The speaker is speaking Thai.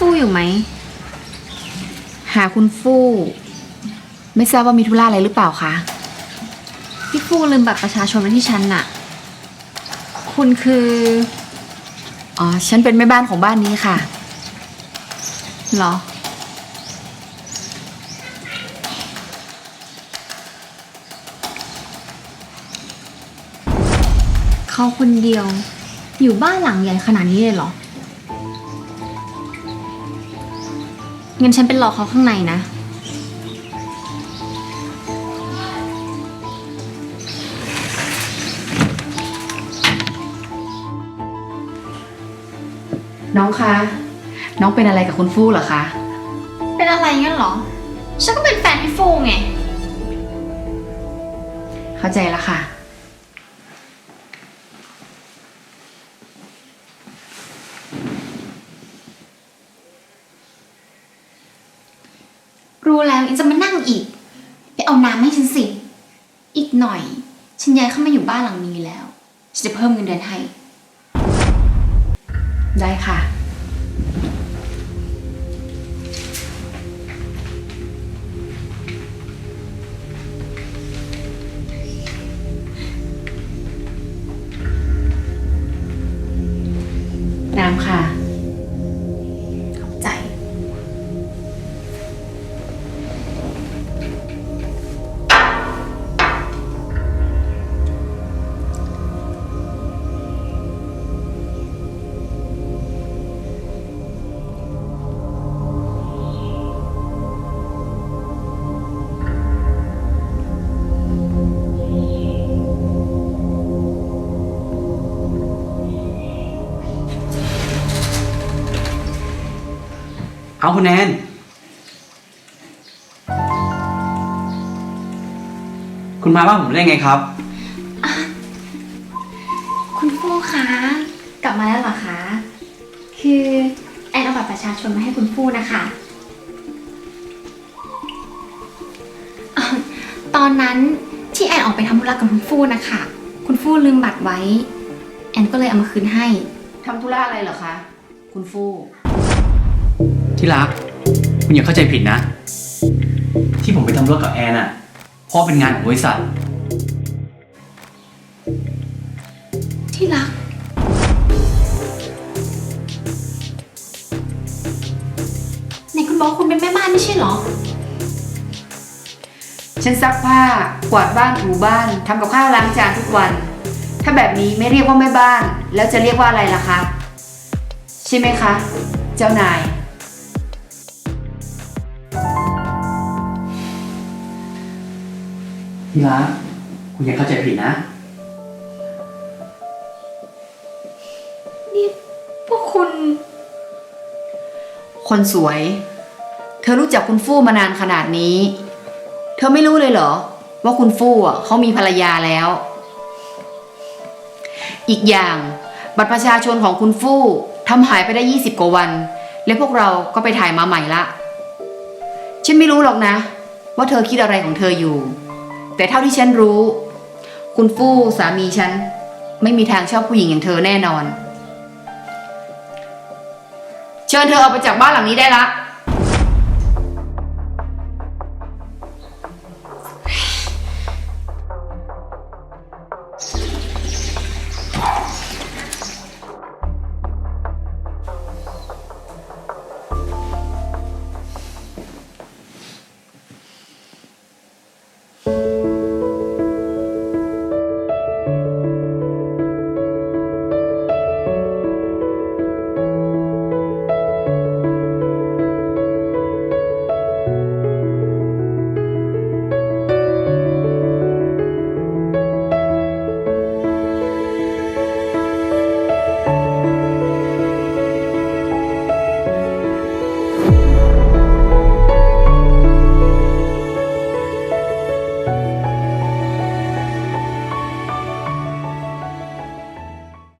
ฟู่อยู่ไหม หาคุณฟู่ ไม่ทราบว่ามีธุระอะไรหรือเปล่าคะ พี่ฟู่ลืมบัตรประชาชนไว้ที่ฉันน่ะ คุณคือ อ๋อ ฉันเป็นแม่บ้านของบ้านนี้ค่ะ เหรอ เขาคนเดียว อยู่บ้านหลังใหญ่ขนาดนี้เลยเหรอ งั้นฉันเป็นรอเขาข้างในนะ น้องคะ น้องเป็นอะไรกับคุณฟู่เหรอคะ เป็นอะไรงั้นเหรอ ฉันก็เป็นแฟนพี่ฟูไง เข้าใจแล้วค่ะ รู้แล้วยังจะมานั่งอีก ไปเอาน้ำให้ฉันสิ อีกหน่อย ฉันย้ายเข้ามาอยู่บ้านหลังนี้แล้ว ฉันจะเพิ่มเงินเดือนให้ ได้ค่ะ น้ำค่ะ เอาคุณแนนคุณมาบ้านผมได้ไงครับ คุณฟูคะ กลับมาแล้วเหรอคะ คือแอนเอาบัตรประชาชนมาให้คุณฟูนะคะอะตอนนั้นที่แอนออกไปทำธุระกับคุณฟูนะคะ คุณฟูลืมบัตรไว้ แอนก็เลยเอามาคืนให้ ทำธุระอะไรเหรอคะ คุณฟู่ ที่รัก คุณอย่าเข้าใจผิดนะ ที่ผมไปทำธุระกับแอนอะเพราะเป็นงานของบริษัท ที่รัก ไหนคุณบอกว่าคุณเป็นแม่บ้านไม่ใช่เหรอ ฉันซักผ้ากวาดบ้านถูบ้านทำกับข้าวล้างจานทุกวัน ถ้าแบบนี้ไม่เรียกว่าแม่บ้าน แล้วจะเรียกว่าอะไรล่ะคะ ใช่ไหมคะ เจ้านาย ที่รักคุณอย่าเข้าใจผิดนะ นี่พวกคุณ คนสวย เธอรู้จักคุณฟู่มานานขนาดนี้ เธอไม่รู้เลยเหรอ ว่าคุณฟู่อะเขามีภรรยาแล้ว อีกอย่างบัตรประชาชนของคุณฟู่ทำหายไปได้ 20 กว่าวัน แล้วพวกเราก็ไปถ่ายมาใหม่ละ ฉันไม่รู้หรอกนะ ว่าเธอคิดอะไรของเธออยู่ แต่เท่าที่ฉันรู้ คุณฟู่สามีฉัน ไม่มีทางชอบผู้หญิงอย่างเธอแน่นอน เชิญเธอออกไปจากบ้านหลังนี้ได้ละ